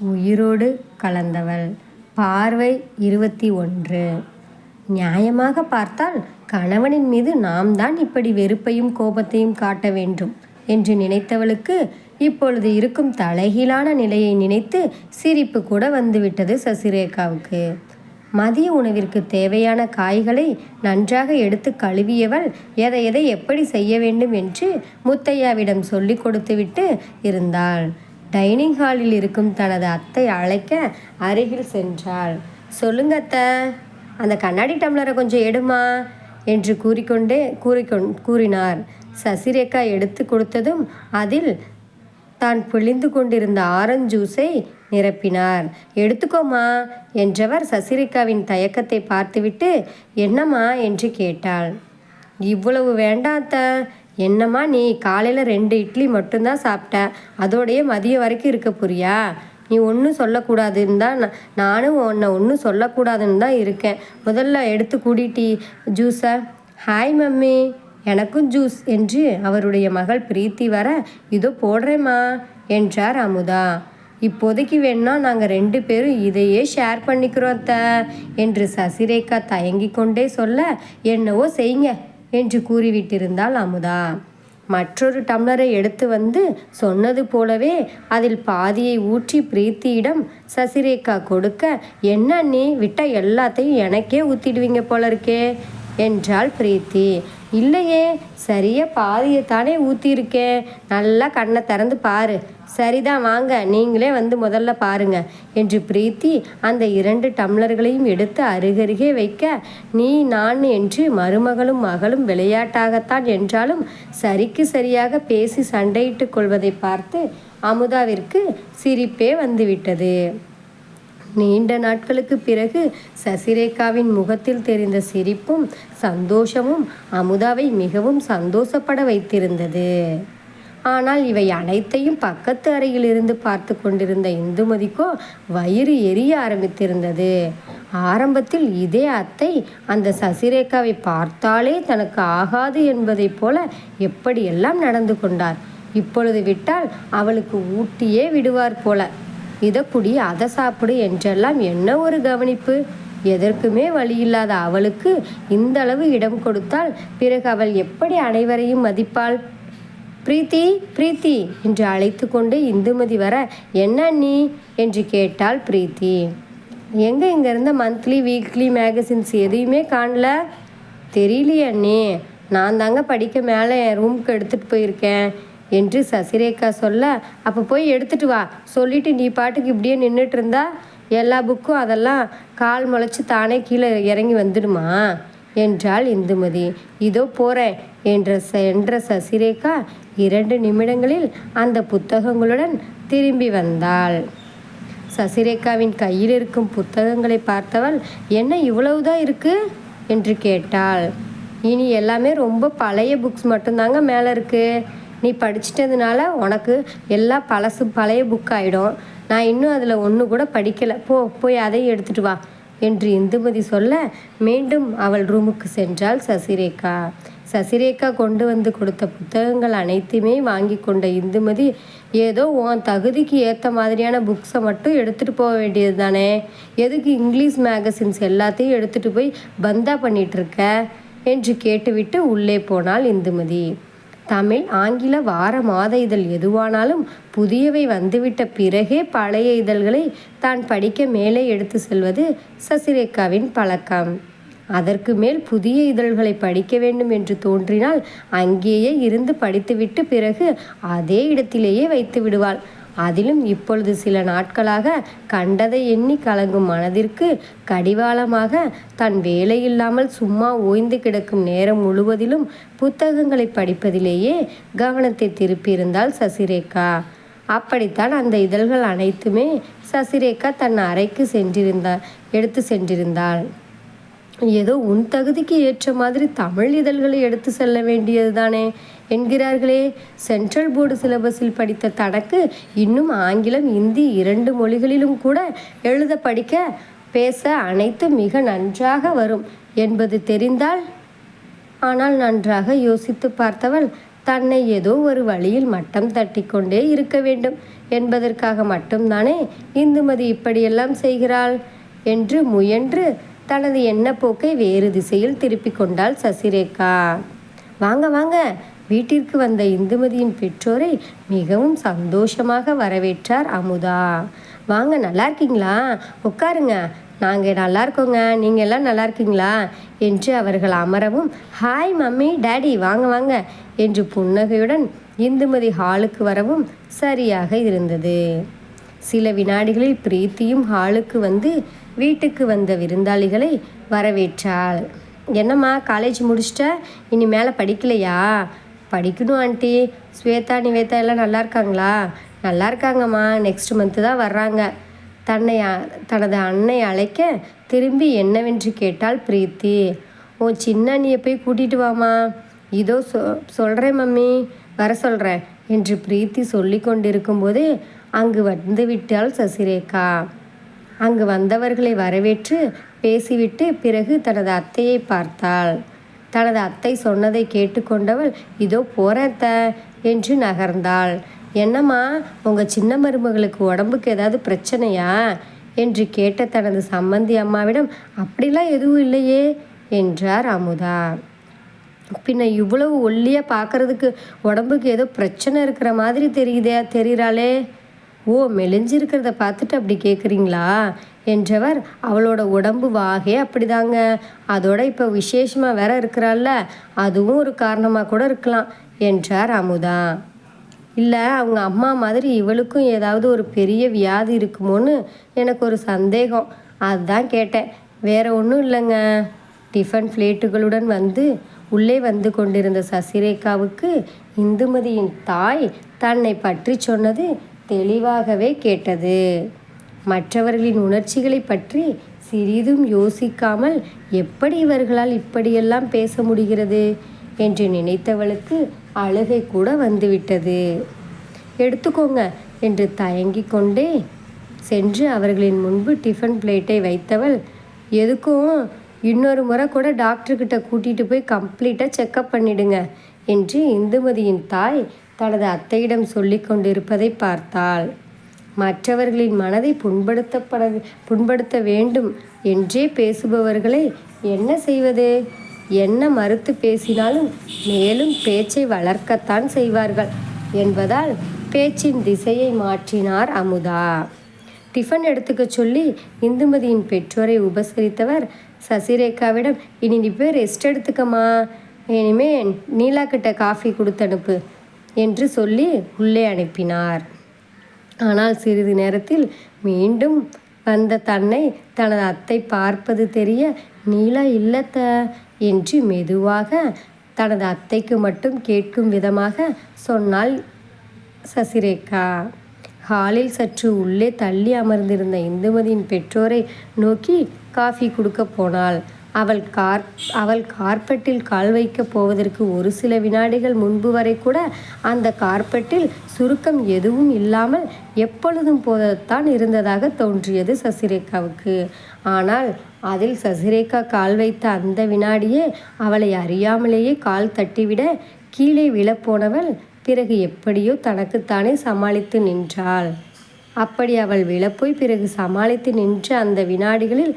உயிரோடு கலந்தவள். பார்வை இருபத்தி ஒன்று. நியாயமாக பார்த்தால் கணவனின் மீது நாம் தான் இப்படி வெறுப்பையும் கோபத்தையும் காட்ட வேண்டும் என்று நினைத்தவளுக்கு இப்பொழுது இருக்கும் தலைகீழான நிலையை நினைத்து சிரிப்பு கூட வந்துவிட்டது சசிரேகாவுக்கு. மதிய உணவிற்கு தேவையான காய்களை நன்றாக எடுத்து கழுவியவள் எதை எதை எப்படி செய்ய வேண்டும் என்று முத்தையாவிடம் சொல்லி கொடுத்துவிட்டு இருந்தாள். டைனிங் ஹாலில் இருக்கும் தனது அத்தை அழைக்க அருகில் சென்றாள். சொல்லுங்க அத்தை அந்த கண்ணாடி டம்ளரை கொஞ்சம் எடுமா? என்று கூறிக்கொண்டே கூறிக்கொண் கூறினார். சசிரேகா எடுத்து கொடுத்ததும் அதில் தான் பிழிந்து கொண்டிருந்த ஆரஞ்சு ஜூஸை நிரப்பினார். எடுத்துக்கோமா? என்றவர் சசிரேகாவின் தயக்கத்தை பார்த்துவிட்டு என்னம்மா? என்று கேட்டாள். இவ்வளவு வேண்டாத்த என்னம்மா நீ காலையில் ரெண்டு இட்லி மட்டும்தான் சாப்பிட்ட? அதோடைய மதியம் வரைக்கும் இருக்க புரியா? நீ ஒன்றும் சொல்லக்கூடாதுன்னு தான் நானும் உன்னை ஒன்றும் சொல்லக்கூடாதுன்னு தான் இருக்கேன். முதல்ல எடுத்து கூடிட்டி ஜூஸை ஹாய் மம்மி. எனக்கும் ஜூஸ் என்று அவருடைய மகள் பிரீத்தி வர இதோ போடுறேம்மா என்றார் அமுதா. இப்போதைக்கு வேணா நாங்கள் ரெண்டு பேரும் இதையே ஷேர் பண்ணிக்கிறோம் அத்தை என்று சசிரேகா தயங்கி கொண்டே சொல்ல என்னவோ செய்யுங்க. என்று கூறிவிட்டிருந்தாள் அமுதா. மற்றொரு டம்ளரை எடுத்து வந்து சொன்னது போலவே அதில் பாதியை ஊற்றி பிரீத்தியிடம் சசிரேகா கொடுக்க என்ன நீ விட்ட எல்லாத்தையும் எனக்கே ஊற்றிடுவீங்க போல இருக்கே என்றாள் பிரீத்தி. இல்லையே சரியா பாதியை தானே ஊற்றிருக்கேன் நல்லா கண்ணை திறந்து பாரு. சரிதான் வாங்க. நீங்களே வந்து முதல்ல பாருங்க. என்று பிரீத்தி அந்த இரண்டு டம்ளர்களையும் எடுத்து அருகருகே வைக்க நீ நான் என்று மருமகளும் மகளும் விளையாட்டாகத்தான் என்றாலும் சரிக்கு சரியாக பேசி சண்டையிட்டுக் கொள்வதை பார்த்து அமுதாவிற்கு சிரிப்பே வந்துவிட்டது. நீண்ட நாட்களுக்கு பிறகு சசிரேகாவின் முகத்தில் தெரிந்த சிரிப்பும் சந்தோஷமும் அமுதாவை மிகவும் சந்தோஷப்பட வைத்திருந்தது. ஆனால் இவை அனைத்தையும் பக்கத்து அறையில் இருந்து பார்த்து கொண்டிருந்த இந்துமதிக்கோ வயிறு எரிய ஆரம்பித்திருந்தது. ஆரம்பத்தில் இதே அத்தை அந்த சசிரேகாவை பார்த்தாலே தனக்கு ஆகாது என்பதைப் போல எப்படியெல்லாம் நடந்து கொண்டார். இப்பொழுது விட்டால் அவளுக்கு ஊட்டியே விடுவார் போல. இதை குடி அதை சாப்பிடு என்றெல்லாம் என்ன ஒரு கவனிப்பு? எதற்குமே வழியில்லாத அவளுக்கு இந்த அளவு இடம் கொடுத்தால் பிறகு அவள் எப்படி அனைவரையும் மதிப்பாள்? பிரீத்தி பிரீத்தி என்று அழைத்து கொண்டு இந்துமதி வர என்ன நீ என்று கேட்டாள் பிரீத்தி. எங்கே இங்கே இருந்த மந்த்லி வீக்லி மேகசின்ஸ் எதையுமே காணல? தெரியலையே அண்ணி நான் தாங்க படிக்க மேலே என் ரூமுக்கு எடுத்துகிட்டு போயிருக்கேன் என்று சசிரேகா சொல்ல அப்போ போய் எடுத்துட்டு வா சொல்லிட்டு நீ பாட்டுக்கு இப்படியே நின்றுட்டு இருந்தா எல்லா புக்கும் அதெல்லாம் கால் முளைச்சி தானே கீழே இறங்கி வந்துடுமா? என்றாள் இந்துமதி. இதோ போகிறேன் என்ற என்ற சசிரேகா இரண்டு நிமிடங்களில் அந்த புத்தகங்களுடன் திரும்பி வந்தாள். சசிரேகாவின் கையில் இருக்கும் புத்தகங்களை பார்த்தவள் என்ன இவ்வளவுதான் இருக்கு? என்று கேட்டாள். இனி எல்லாமே ரொம்ப பழைய புக்ஸ் மட்டும்தாங்க மேலே இருக்குது நீ படிச்சிட்டதுனால உனக்கு எல்லாம் பழசு பழைய புக் ஆகிடும் நான் இன்னும் அதில் ஒன்று கூட படிக்கலை. போ போய் அதையும் எடுத்துட்டு வா என்று இந்துமதி சொல்ல மீண்டும் அவள் ரூமுக்கு சென்றாள் சசிரேகா. சசிரேகா கொண்டு வந்து கொடுத்த புத்தகங்கள் அனைத்துமே வாங்கி கொண்ட இந்துமதி ஏதோ உன் தகுதிக்கு ஏற்ற மாதிரியான புக்ஸை மட்டும் எடுத்துகிட்டு போக வேண்டியது தானே எதுக்கு இங்கிலீஷ் மேகசின்ஸ் எல்லாத்தையும் எடுத்துகிட்டு போய் பந்தா பண்ணிகிட்ருக்க இருக்க? என்று கேட்டுவிட்டு உள்ளே போனாள் இந்துமதி. தமிழ் ஆங்கில வார மாத இதழ் எதுவானாலும் புதியவை வந்துவிட்ட பிறகே பழைய இதழ்களை தான் படிக்க மேலே எடுத்து செல்வது சசிரேகாவின் பழக்கம். அதற்கு மேல் புதிய இதழ்களை படிக்க வேண்டும் என்று தோன்றினால் அங்கேயே இருந்து படித்துவிட்டு பிறகு அதே இடத்திலேயே வைத்து விடுவாள். அதிலும் இப்பொழுது சில நாட்களாக கண்டதை எண்ணி கலங்கும் மனதிற்கு கடிவாளமாக தன் வேலையில்லாமல் சும்மா ஓய்ந்து கிடக்கும் நேரம் முழுவதிலும் புத்தகங்களை படிப்பதிலேயே கவனத்தை திருப்பியிருந்தாள் சசிரேகா. அப்படித்தான் அந்த இதழ்கள் அனைத்துமே சசிரேகா தன் அறைக்கு சென்றிருந்தாள் எடுத்து சென்றிருந்தாள். ஏதோ உன் தகுதிக்கு ஏற்ற மாதிரி தமிழ் இதழ்களை எடுத்து செல்ல வேண்டியது தானே என்கிறார்களே. சென்ட்ரல் போர்டு சிலபஸில் படித்த தனக்கு இன்னும் ஆங்கிலம் இந்தி இரண்டு மொழிகளிலும் கூட எழுத படிக்க பேச அனைத்தும் மிக நன்றாக வரும் என்பது தெரிந்தால் ஆனால் நன்றாக யோசித்து பார்த்தவள் தன்னை ஏதோ ஒரு வழியில் மட்டம் தட்டி கொண்டே இருக்க வேண்டும். என்பதற்காக மட்டும்தானே இந்துமதி இப்படியெல்லாம் செய்கிறாள் என்று முயன்று தனது எண்ணப்போக்கை வேறு திசையில் திருப்பிக் கொண்டாள் சசிரேகா. வாங்க வாங்க. வீட்டிற்கு வந்த இந்துமதியின் பெற்றோரை மிகவும் சந்தோஷமாக வரவேற்றார் அமுதா. வாங்க நல்லா இருக்கீங்களா? உட்காருங்க. நாங்கள் நல்லா இருக்கோங்க. நீங்கள் எல்லாம் நல்லா இருக்கீங்களா? என்று அவர்கள் அமரவும் ஹாய் மம்மி டேடி வாங்க வாங்க என்று புன்னகையுடன் இந்துமதி ஹாலுக்கு வரவும் சரியாக இருந்தது. சில வினாடிகளில் பிரீத்தியும் ஹாலுக்கு வந்து வீட்டுக்கு வந்த விருந்தாளிகளை வரவேற்றாள். என்னம்மா காலேஜ் முடிச்சிட்ட? இனி மேலே படிக்கலையா? படிக்கணும் ஆண்டி. ஸ்வேதா நிவேதா எல்லாம் நல்லா இருக்காங்களா? நல்லா இருக்காங்கம்மா. நெக்ஸ்ட் மந்த்து தான் வர்றாங்க. தன்னை தனது அன்னை அழைக்க திரும்பி என்னவென்று கேட்டாள் பிரீத்தி. உன் சின்ன அண்ணியை போய் கூட்டிட்டு வாமா இதோ சொ சொல்கிறேன் மம்மி. வர சொல்கிறேன் என்று பிரீத்தி சொல்லி கொண்டிருக்கும்போதே அங்கு வந்து விட்டாள் சசிரேகா. அங்கு வந்தவர்களை வரவேற்று பேசிவிட்டு பிறகு தனது அத்தையை பார்த்தாள். தனது அத்தை சொன்னதை கேட்டுக்கொண்டவள் இதோ போறத்த என்று நகர்ந்தாள். என்னம்மா உங்கள் சின்ன மருமகளுக்கு உடம்புக்கு ஏதாவது பிரச்சனையா? என்று கேட்ட தனது சம்மந்தி அம்மாவிடம் அப்படிலாம் எதுவும் இல்லையே என்றார் அமுதா. பின்ன இவ்வளவு ஒல்லியாக பார்க்கறதுக்கு உடம்புக்கு ஏதோ பிரச்சனை இருக்கிற மாதிரி தெரியுதே தெரிகிறாளே ஓ மெலிஞ்சிருக்கிறத பார்த்துட்டு அப்படி கேட்குறீங்களா என்றவர் அவளோட உடம்பு வாகே அப்படிதாங்க. அதோட இப்போ விசேஷமாக வேற இருக்கிறாள்ல அதுவும் ஒரு காரணமாக கூட இருக்கலாம் என்றார் அமுதா. இல்லை அவங்க அம்மா மாதிரி இவளுக்கும் ஏதாவது ஒரு பெரிய வியாதி இருக்குமோன்னு எனக்கு ஒரு சந்தேகம். அதுதான் கேட்டேன். வேற ஒன்றும் இல்லைங்க. டிஃபன் பிளேட்டுகளுடன் வந்து உள்ளே வந்து கொண்டிருந்த சசிரேகாவுக்கு இந்துமதியின் தாய் தன்னை பற்றி சொன்னது தெளிவாகவே கேட்டது. மற்றவர்களின் உணர்ச்சிகளை பற்றி சிறிதும் யோசிக்காமல் எப்படி இவர்களால் இப்படியெல்லாம் பேச முடிகிறது என்று நினைத்தவளுக்கு அழுகை கூட வந்துவிட்டது. எடுத்துக்கோங்க என்று தயங்கிக் கொண்டே சென்று அவர்களின் முன்பு டிஃபன் பிளேட்டை வைத்தவள் எதுக்கும் இன்னொரு முறை கூட டாக்டர்கிட்ட கூட்டிகிட்டு போய் கம்ப்ளீட்டாக செக்கப் பண்ணிடுங்க என்று இந்துமதியின் தாய் தனது அத்தையிடம் சொல்லி கொண்டிருப்பதை பார்த்தாள். மற்றவர்களின் மனதை புண்படுத்தப்பட புண்படுத்த வேண்டும் என்றே பேசுபவர்களை என்ன செய்வது? என்ன மறுத்து பேசினாலும் மேலும் பேச்சை வளர்க்கத்தான் செய்வார்கள் என்பதால் பேச்சின் திசையை மாற்றினார் அமுதா. டிஃபன் எடுத்துக்க சொல்லி இந்துமதியின் பெற்றோரை உபசரித்தவர் சசிரேகாவிடம் இனி நீ போய் ரெஸ்ட் எடுத்துக்கம்மா. இனிமே நீலா கிட்ட காஃபி கொடுத்தனுப்பு. என்று சொல்லி உள்ளே அனுப்பினார். ஆனால் சிறிது நேரத்தில் மீண்டும் வந்த தன்னை தனது அத்தை பார்ப்பது தெரிய நீலா இல்லத்த என்று மெதுவாக தனது அத்தைக்கு மட்டும் கேட்கும் விதமாக சொன்னாள் சசிரேகா. ஹாலில் சற்று உள்ளே தள்ளி அமர்ந்திருந்த இந்துமதியின் பெற்றோரை நோக்கி காஃபி கொடுக்க போனாள். அவள் கார் அவள் கார்பெட்டில் கால் வைக்கப் போவதற்கு ஒரு சில வினாடிகள் முன்பு வரை கூட அந்த கார்பெட்டில் சுருக்கம் எதுவும் இல்லாமல் எப்பொழுதும் போதத்தான் இருந்ததாக தோன்றியது சசிரேகாவுக்கு. ஆனால் அதில் சசிரேகா கால் வைத்த அந்த வினாடியே அவளை அறியாமலேயே கால் தட்டிவிட கீழே விழப்போனவள் பிறகு எப்படியோ தனக்குத்தானே சமாளித்து நின்றாள். அப்படி அவள் விழப்போய் பிறகு சமாளித்து நின்ற அந்த வினாடிகளில்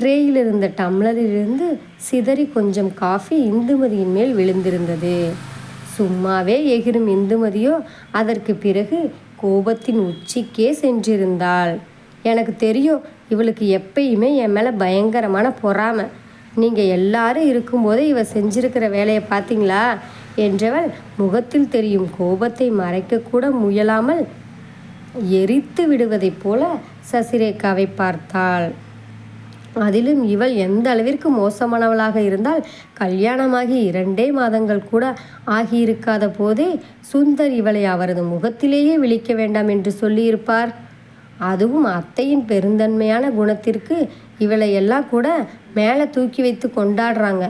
ட்ரேயில் இருந்த டம்ளரிலிருந்து சிதறி கொஞ்சம் காஃபி இந்துமதியின் மேல் விழுந்திருந்தது. சும்மாவே எகிரும் இந்துமதியோ அதற்கு பிறகு கோபத்தின் உச்சிக்கே சென்றிருந்தாள். எனக்கு தெரியும் இவளுக்கு எப்பயுமே என் மேலே பயங்கரமான பொறாமை. நீங்கள் எல்லாரும் இருக்கும்போதே இவ செஞ்சிருக்கிற வேலையை பார்த்தீங்களா? என்றவள் முகத்தில் தெரியும் கோபத்தை மறைக்கக்கூட முயலாமல் எரித்து விடுவதைப் போல சசிரேகாவை பார்த்தாள். அதிலும் இவள் எந்த அளவிற்கு மோசமானவளாக இருந்தால் கல்யாணமாகி இரண்டே மாதங்கள் கூட ஆகியிருக்காத போதே சுந்தர் இவளை அவரது முகத்திலேயே விழிக்க வேண்டாம் என்று சொல்லியிருப்பார். அதுவும் அத்தையின் பெருந்தன்மையான குணத்திற்கு இவளை எல்லாம் கூட மேலே தூக்கி வைத்து கொண்டாடுறாங்க.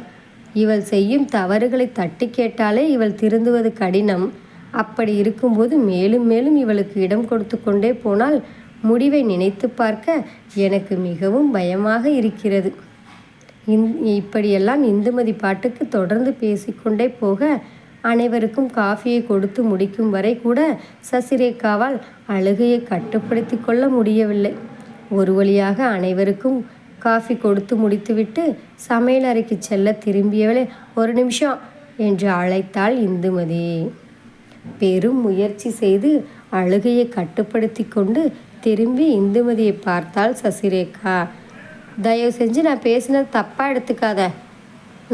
இவள் செய்யும் தவறுகளை தட்டி கேட்டாலே இவள் திருந்துவது கடினம். அப்படி இருக்கும்போது மேலும் மேலும் இவளுக்கு இடம் கொடுத்து கொண்டே போனால் முடிவை நினைத்து பார்க்க எனக்கு மிகவும் பயமாக இருக்கிறது. இந் இப்படியெல்லாம் இந்துமதி பாட்டுக்கு தொடர்ந்து பேசிக்கொண்டே போக அனைவருக்கும் காஃபியை கொடுத்து முடிக்கும் வரை கூட சசிரேகாவால் அழுகையை கட்டுப்படுத்தி கொள்ள முடியவில்லை. ஒரு வழியாக அனைவருக்கும் காஃபி கொடுத்து முடித்துவிட்டு சமையல் அறைக்கு செல்ல திரும்பியவளே ஒரு நிமிஷம் என்று அழைத்தாள் இந்துமதி. பெரும் முயற்சி செய்து அழுகையை கட்டுப்படுத்தி கொண்டு திரும்பி இந்துமதியை பார்த்தாள் சசிரேகா. தயவு செஞ்சு நான் பேசினது தப்பாக எடுத்துக்காத.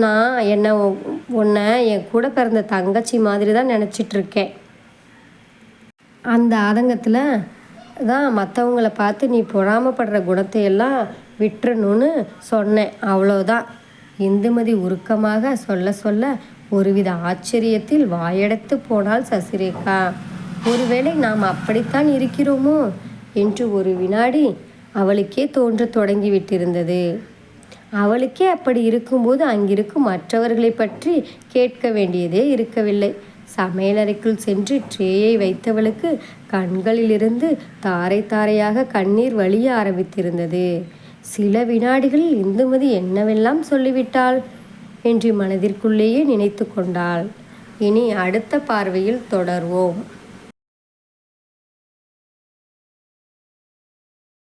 நான் என்னை உன்னை என் கூட பிறந்த தங்கச்சி மாதிரி தான் நினச்சிட்டு இருக்கேன் அந்த ஆதங்கத்தில் தான் மற்றவங்கள பார்த்து நீ பொறாமப்படுற குணத்தை எல்லாம் விட்டுறணும்னு சொன்னேன். அவ்வளோதான் இந்துமதி உருக்கமாக சொல்ல சொல்ல ஒருவித ஆச்சரியத்தில் வாயெடுத்து போனால் சசிரேகா. ஒருவேளை நாம் அப்படித்தான் இருக்கிறோமோ? என்று ஒரு வினாடி அவளுக்கே தோன்றத் தொடங்கிவிட்டிருந்தது. அவளுக்கே அப்படி இருக்கும்போது அங்கிருக்கும் மற்றவர்களை பற்றி கேட்க வேண்டியதே இருக்கவில்லை. சமையலறைக்குள் சென்று ட்ரேயை வைத்தவளுக்கு கண்களிலிருந்து தாரை தாரையாக கண்ணீர் வழிய ஆரம்பித்திருந்தது. சில வினாடிகளில் இந்துமதி என்னவெல்லாம் சொல்லிவிட்டாள் என்று மனதிற்குள்ளேயே நினைத்து கொண்டாள். இனி அடுத்த பார்வையில் தொடர்வோம்.